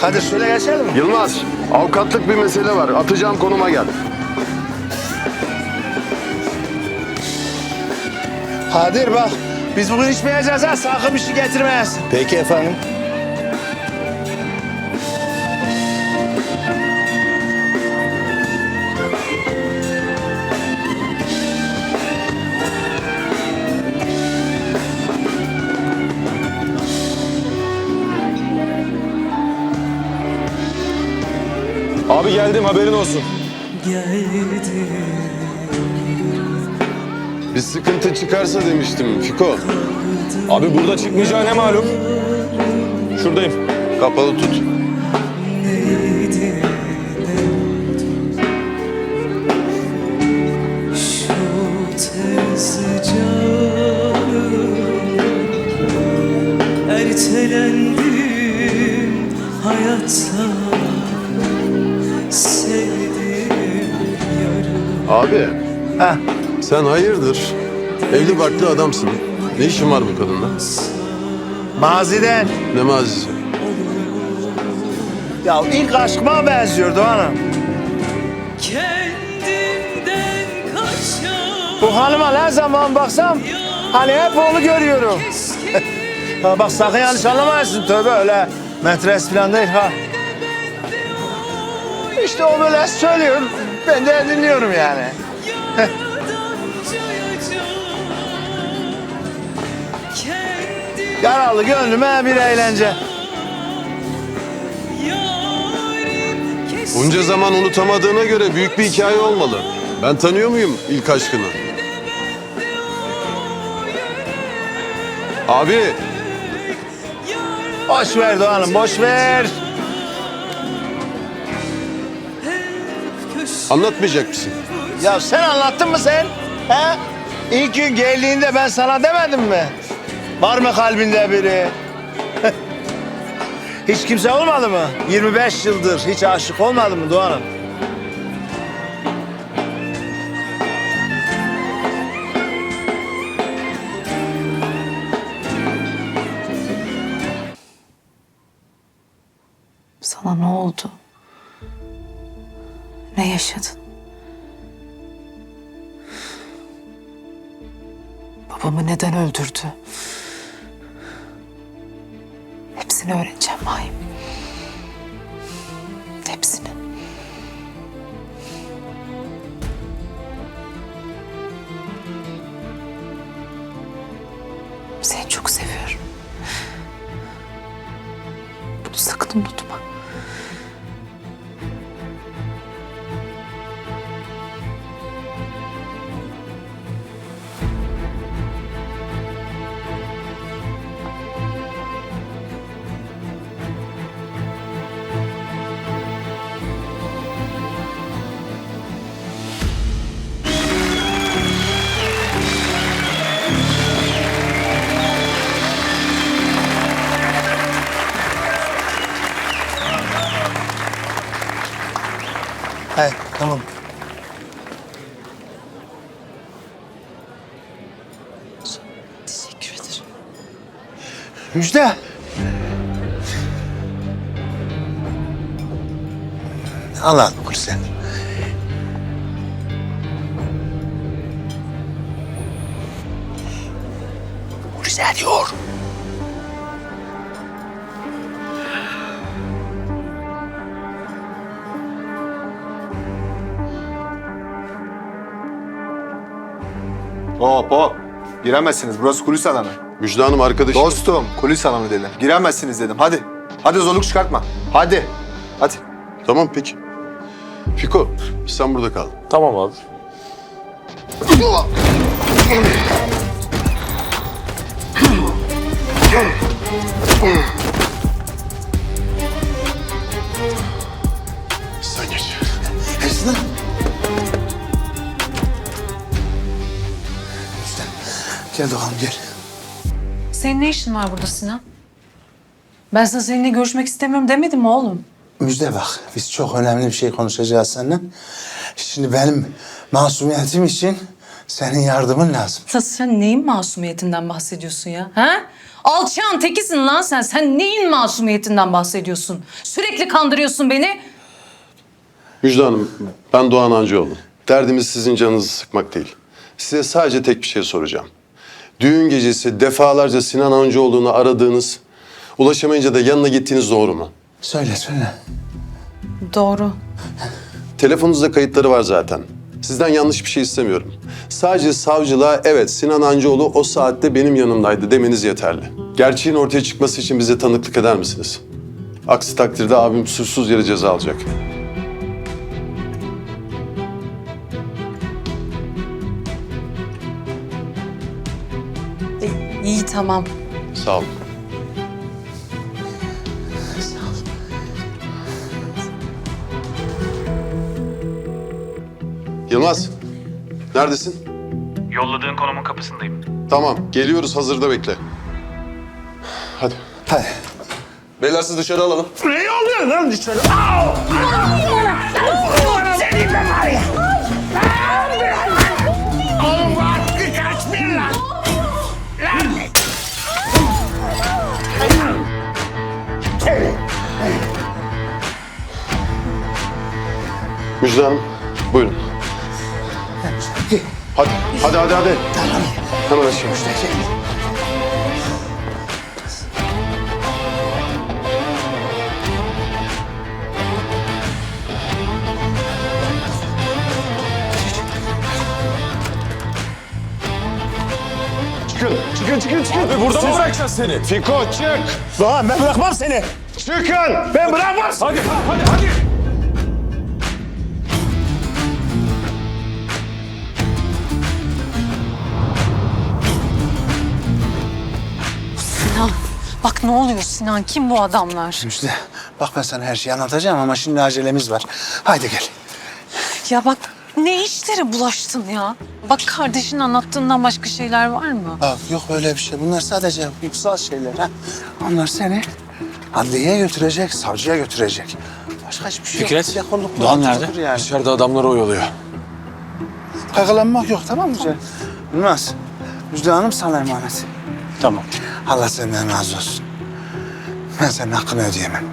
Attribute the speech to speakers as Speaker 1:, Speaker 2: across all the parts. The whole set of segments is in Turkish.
Speaker 1: Kadir şöyle geçelim mi?
Speaker 2: Yılmaz, avukatlık bir mesele var. Atacağım konuma gel.
Speaker 1: Kadir bak biz bugün içmeyeceğiz ha sakın bir şey getirmeyesin.
Speaker 3: Peki efendim.
Speaker 4: Geldim haberin olsun.
Speaker 2: Bir sıkıntı çıkarsa demiştim Fiko.
Speaker 4: Abi burada çıkmayacağı ne malum? Şuradayım.
Speaker 2: Kapalı tut. Abi,
Speaker 1: Heh.
Speaker 2: sen hayırdır? Evli barklı adamsın. Ne işin var bu kadınla?
Speaker 1: Maziden.
Speaker 2: Ne mazisi?
Speaker 1: Ya ilk aşkıma benziyor Doğan'ım.
Speaker 5: Kendimden kaçan
Speaker 1: Bu hanıma ne zaman baksam hani hep onu görüyorum. Ha, bak sakın yanlış anlamayasın tövbe öyle metres falan değil ha. İşte o böyle söylüyor. Ben de dinliyorum yani. Yaralı gönlüme bir eğlence.
Speaker 2: Bunca zaman unutamadığına göre büyük bir hikaye olmalı. Ben tanıyor muyum ilk aşkını? Abi,
Speaker 1: Boş ver Doğan'ım boş ver.
Speaker 2: Anlatmayacak mısın?
Speaker 1: Ya sen anlattın mı sen? He? İlk gün geldiğinde ben sana demedim mi? Var mı kalbinde biri? hiç kimse olmadı mı? 25 yıldır hiç aşık olmadı mı Doğan'ım?
Speaker 6: Sana ne oldu? Ne yaşadın? Babamı neden öldürdü? Hepsini öğreneceğim Mahim. Hepsini. Seni çok seviyorum. Bunu sakın unutma.
Speaker 1: Tamam.
Speaker 6: Teşekkür ederim.
Speaker 1: Müjde. Anlat bu
Speaker 7: Hop hop. Giremezsiniz. Burası kulis alanı.
Speaker 2: Müjde Hanım arkadaşım.
Speaker 7: Dostum kulis alanı dedim. Giremezsiniz dedim. Hadi. Hadi zorluk çıkartma. Hadi. Hadi.
Speaker 2: Tamam peki. Fiko, sen burada kal.
Speaker 4: Tamam abi.
Speaker 1: Gel Doğan gel.
Speaker 6: Senin ne işin var burada Sinan? Ben sana seninle görüşmek istemiyorum demedim mi oğlum?
Speaker 3: Müjde bak biz çok önemli bir şey konuşacağız seninle. Şimdi benim masumiyetim için Senin yardımın lazım.
Speaker 6: Sen, sen neyin masumiyetinden bahsediyorsun ya? Ha? Alçağın tekisin lan sen. Sen neyin masumiyetinden bahsediyorsun? Sürekli kandırıyorsun beni.
Speaker 2: Müjde Hanım, ben Doğan Ancıoğlu. Derdimiz sizin canınızı sıkmak değil. Size sadece tek bir şey soracağım. Düğün gecesi defalarca Sinan Ancıoğlu'nu aradığınız, ulaşamayınca da yanına gittiğiniz doğru mu?
Speaker 3: Söyle söyle.
Speaker 6: Doğru.
Speaker 2: Telefonunuzda kayıtları var zaten. Sizden yanlış bir şey istemiyorum. Sadece savcılığa evet Sinan Ancıoğlu o saatte benim yanımdaydı demeniz yeterli. Gerçeğin ortaya çıkması için bize tanıklık eder misiniz? Aksi takdirde abim suçsuz yere ceza alacak.
Speaker 6: İyi tamam.
Speaker 2: Sağ olun. Yılmaz, neredesin?
Speaker 8: Yolladığın konumun kapısındayım.
Speaker 2: Tamam, geliyoruz. Hazırda bekle. Hadi.
Speaker 3: Hadi.
Speaker 2: Beyler siz dışarı alalım.
Speaker 3: Ne oluyor lan dışarı?
Speaker 2: Müjde Hanım, buyurun. Hadi, hadi, hadi, hadi. Hemen aşağı.
Speaker 4: Çıkın, çıkın, çıkın, çıkın. Abi burada mı bırakacağız seni? Fiko çık.
Speaker 3: Lan ben bırakmam seni.
Speaker 4: Çıkın.
Speaker 3: Ben bırakmam.
Speaker 4: Hadi, hadi, hadi.
Speaker 6: Bak ne oluyor Sinan? Kim bu adamlar?
Speaker 3: Müjde bak ben sana her şeyi anlatacağım ama şimdi acelemiz var. Haydi gel.
Speaker 6: Ya bak ne işlere bulaştın ya? Bak kardeşin anlattığından başka şeyler var mı?
Speaker 3: Bak yok öyle bir şey. Bunlar sadece hukuksal şeyler. Ha? Onlar seni adliyeye götürecek, savcıya götürecek. Başka hiçbir şey
Speaker 4: Fikret,
Speaker 3: yok. Yakolluk
Speaker 4: Doğan nerede?
Speaker 3: Yani.
Speaker 4: Dışarıda adamlar oyalıyor.
Speaker 3: Kaygılanmak yok tamam mı Müjde? Bilmez. Müjde Hanım sana emanet.
Speaker 4: Tamam.
Speaker 3: Allah senden razı olsun. Ben senin hakkını ödeyemem.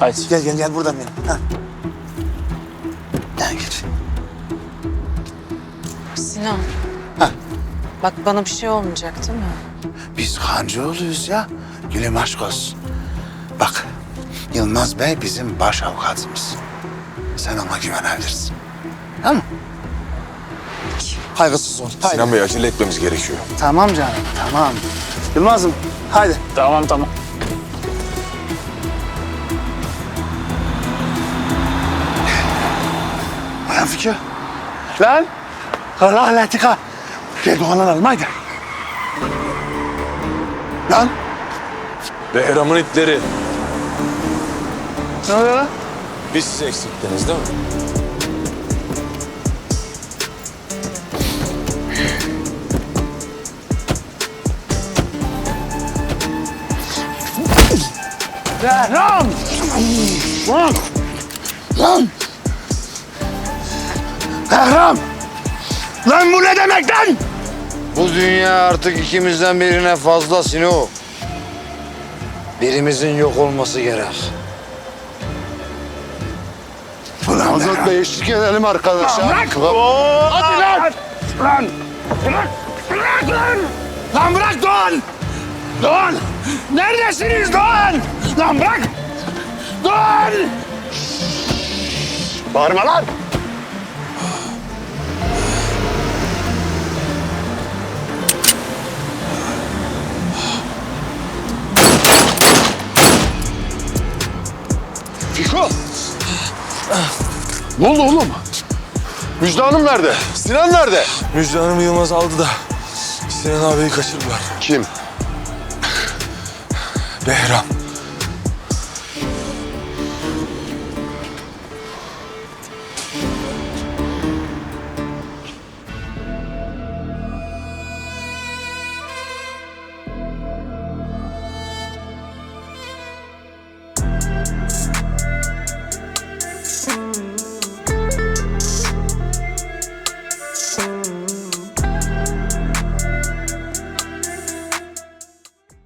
Speaker 4: Haydi.
Speaker 3: Gel gel gel buradan benim. Ha. Gel gel.
Speaker 6: Sinan.
Speaker 3: Heh.
Speaker 6: Bak bana bir şey olmayacak değil mi?
Speaker 3: Biz Kancıoğlu'yuz ya. Gülüm aşk olsun. Bak, Yılmaz Bey bizim baş avukatımız. Sen ona güvenebilirsin. Tamam mı? Kaygısız ol. Haydi.
Speaker 4: Sinan Bey acele etmemiz gerekiyor.
Speaker 3: Tamam canım, tamam. Yılmaz'ım, haydi.
Speaker 4: Tamam, tamam.
Speaker 3: Lan Fikri. Lan. Allah latika. Gel Doğan'ı alalım haydi. Lan.
Speaker 4: Behram'ın itleri.
Speaker 3: Ne oluyor lan?
Speaker 4: Biz siz eksiktiniz değil mi?
Speaker 3: Behram! Lan! Lan! Behram! Lan bu ne demek lan?
Speaker 9: Bu dünya artık ikimizden birine fazla Sino. Birimizin yok olması gerek.
Speaker 3: Ulan
Speaker 2: Azat Bey eşlik edelim arkadaşlar.
Speaker 3: Bırak! Hadi lan! Lan! Bırak! Bırak lan! Lan bırak Doğan! Doğan! Neredesiniz Doğan? Lan bırak! Doğan! Bağırma lan!
Speaker 2: Fiko! Ne oldu oğlum? Müjde Hanım nerede? Sinan nerede?
Speaker 4: Müjde Hanım'ı Yılmaz aldı da Sinan abiyi kaçırdılar.
Speaker 2: Kim?
Speaker 4: Behram.